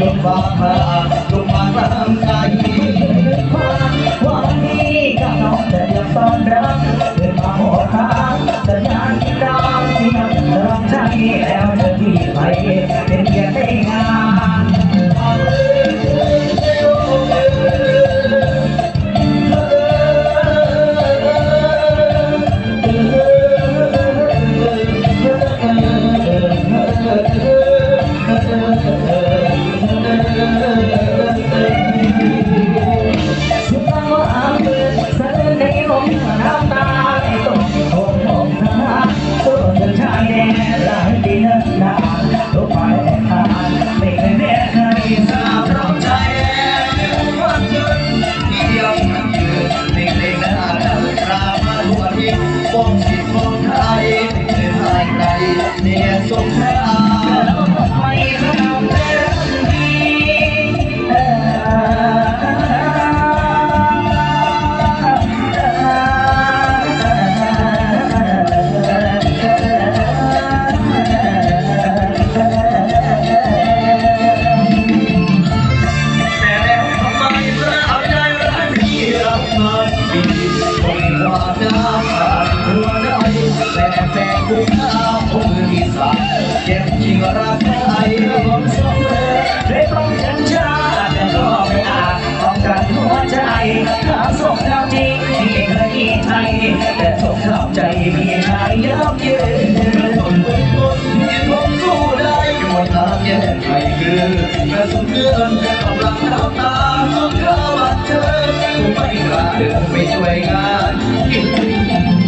ลำบากมาลงมาทำใจวันนี้กับนองแต่ยังต้อนรับเธอมาหอทางสัญญาณที่ดัที่นั่งรับใจแล้วเธที่ไปเป็นเพียงได้งาน Oh. คุยข้าค์อีสาเก็บจริงรักไทยรวมสมเด็จได้ต้องฉันชาแต่ก็ไม่อาจต้องการหัวใจหาสมดางนี้ที่เคยมีไทยแต่สมดาวใจมีชายยับเยินเป็นคนบนบนมีทนสู้ได้หมดทางแยกไทยลือกระสุนเลื่อนกำลังน้ำตาสงครามบัดเจิดไม่กล้าเดินไม่ช่วยงาน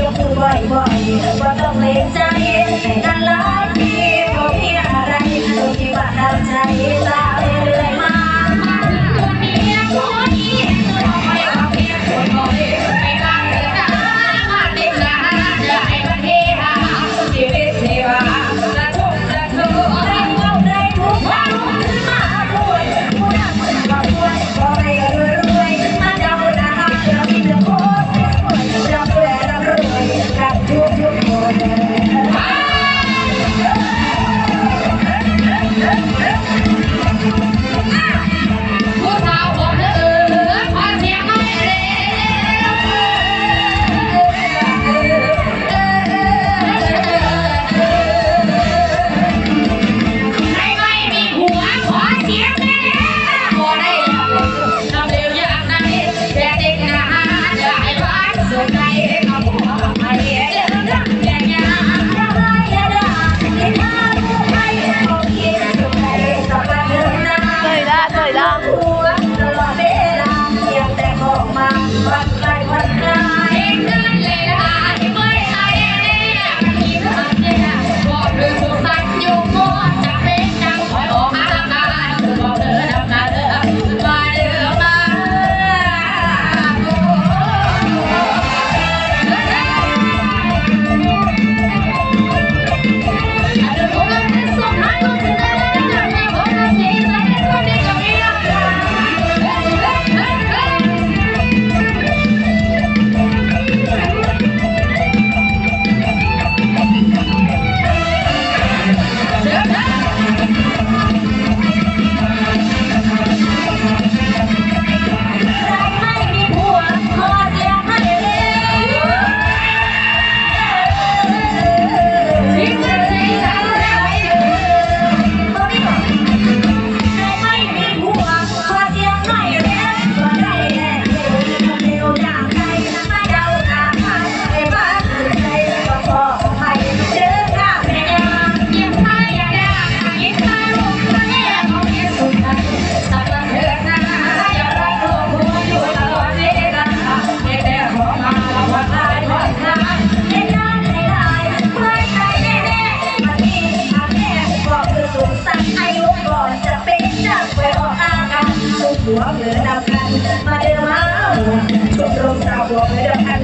ยกมือไหวบ่อยบ่ต้องเลงใจเย็นแต่นั่นหลายที หัวเหนือดำกันมาเดินมาชุมรมสาวหัวเหมือดำกั